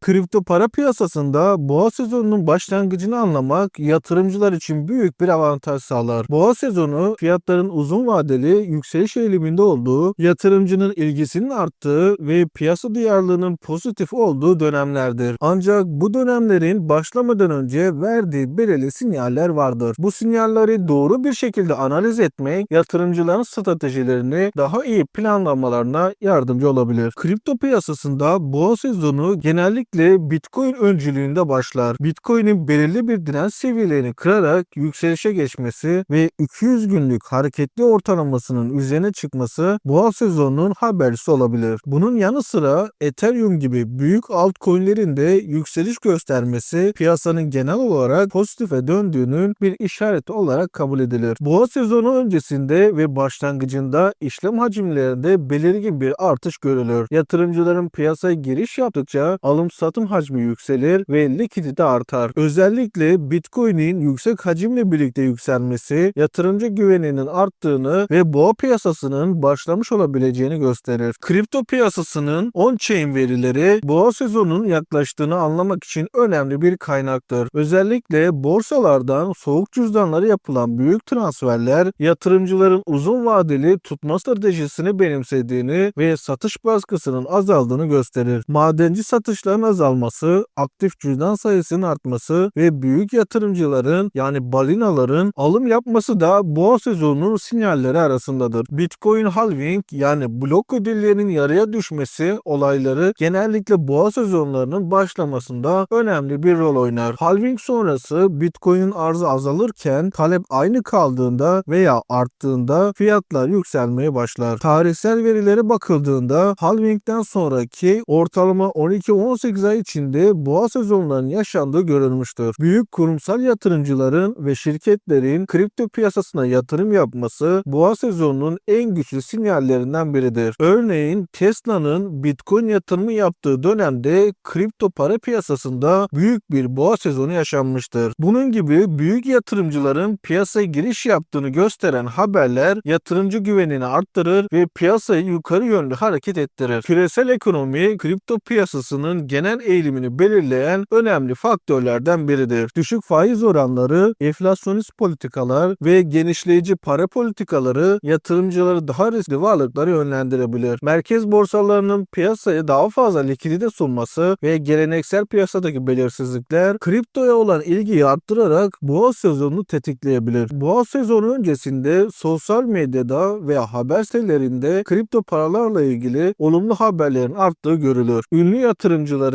Kripto para piyasasında boğa sezonunun başlangıcını anlamak yatırımcılar için büyük bir avantaj sağlar. Boğa sezonu fiyatların uzun vadeli yükseliş eğiliminde olduğu, yatırımcının ilgisinin arttığı ve piyasa duyarlılığının pozitif olduğu dönemlerdir. Ancak bu dönemlerin başlamadan önce verdiği belirli sinyaller vardır. Bu sinyalleri doğru bir şekilde analiz etmek yatırımcıların stratejilerini daha iyi planlamalarına yardımcı olabilir. Kripto piyasasında boğa sezonu genellikle Bitcoin öncülüğünde başlar. Bitcoin'in belirli bir direnç seviyelerini kırarak yükselişe geçmesi ve 200 günlük hareketli ortalamasının üzerine çıkması boğa sezonunun habercisi olabilir. Bunun yanı sıra Ethereum gibi büyük altcoin'lerin de yükseliş göstermesi piyasanın genel olarak pozitife döndüğünün bir işareti olarak kabul edilir. Boğa sezonu öncesinde ve başlangıcında işlem hacimlerinde belirgin bir artış görülür. Yatırımcıların piyasaya giriş yaptıkça alım satım hacmi yükselir ve likidite artar. Özellikle Bitcoin'in yüksek hacimle birlikte yükselmesi yatırımcı güveninin arttığını ve boğa piyasasının başlamış olabileceğini gösterir. Kripto piyasasının on-chain verileri boğa sezonunun yaklaştığını anlamak için önemli bir kaynaktır. Özellikle borsalardan soğuk cüzdanlara yapılan büyük transferler yatırımcıların uzun vadeli tutma stratejisini benimsediğini ve satış baskısının azaldığını gösterir. Madenci satışların azalması, aktif cüzdan sayısının artması ve büyük yatırımcıların yani balinaların alım yapması da boğa sezonunun sinyalleri arasındadır. Bitcoin halving yani blok ödüllerinin yarıya düşmesi olayları genellikle boğa sezonlarının başlamasında önemli bir rol oynar. Halving sonrası Bitcoin'in arzı azalırken talep aynı kaldığında veya arttığında fiyatlar yükselmeye başlar. Tarihsel verilere bakıldığında halvingden sonraki ortalama 12-18 ay içinde boğa sezonlarının yaşandığı görülmüştür. Büyük kurumsal yatırımcıların ve şirketlerin kripto piyasasına yatırım yapması boğa sezonunun en güçlü sinyallerinden biridir. Örneğin Tesla'nın Bitcoin yatırımı yaptığı dönemde kripto para piyasasında büyük bir boğa sezonu yaşanmıştır. Bunun gibi büyük yatırımcıların piyasaya giriş yaptığını gösteren haberler yatırımcı güvenini arttırır ve piyasayı yukarı yönlü hareket ettirir. Küresel ekonomi kripto piyasasının genel eğilimini belirleyen önemli faktörlerden biridir. Düşük faiz oranları, enflasyonist politikalar ve genişleyici para politikaları yatırımcıları daha riskli varlıklara yönlendirebilir. Merkez borsalarının piyasaya daha fazla likidite sunması ve geleneksel piyasadaki belirsizlikler kriptoya olan ilgiyi arttırarak boğa sezonunu tetikleyebilir. Boğa sezonu öncesinde sosyal medyada veya haber sitelerinde kripto paralarla ilgili olumlu haberlerin arttığı görülür. Ünlü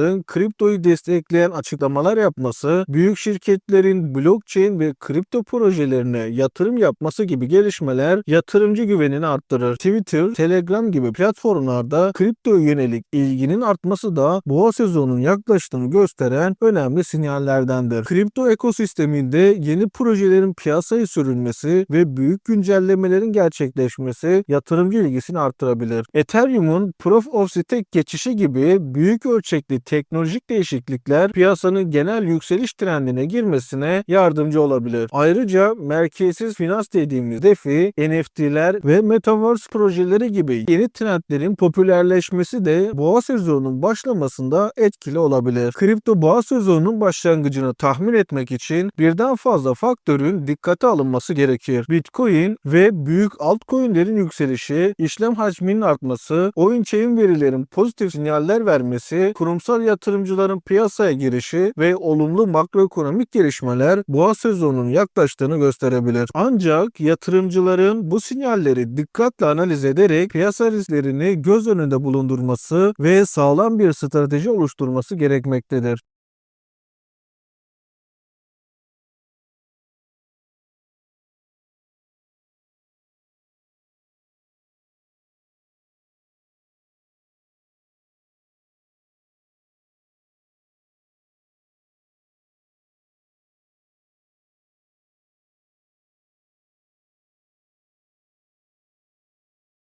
yatırımcıların kriptoyu destekleyen açıklamalar yapması, büyük şirketlerin blockchain ve kripto projelerine yatırım yapması gibi gelişmeler yatırımcı güvenini arttırır. Twitter, Telegram gibi platformlarda kriptoya yönelik ilginin artması da boğa sezonunun yaklaştığını gösteren önemli sinyallerdendir. Kripto ekosisteminde yeni projelerin piyasaya sürülmesi ve büyük güncellemelerin gerçekleşmesi yatırımcı ilgisini arttırabilir. Ethereum'un Proof of Stake geçişi gibi büyük ölçekli teknolojik değişiklikler piyasanın genel yükseliş trendine girmesine yardımcı olabilir. Ayrıca merkezsiz finans dediğimiz DeFi, NFT'ler ve Metaverse projeleri gibi yeni trendlerin popülerleşmesi de boğa sezonunun başlamasında etkili olabilir. Kripto boğa sezonunun başlangıcını tahmin etmek için birden fazla faktörün dikkate alınması gerekir. Bitcoin ve büyük altcoin'lerin yükselişi, işlem hacminin artması, oyun chain verilerin pozitif sinyaller vermesi, kurumsal yatırımcıların piyasaya girişi ve olumlu makroekonomik gelişmeler boğa sezonunun yaklaştığını gösterebilir. Ancak yatırımcıların bu sinyalleri dikkatle analiz ederek piyasa risklerini göz önünde bulundurması ve sağlam bir strateji oluşturması gerekmektedir.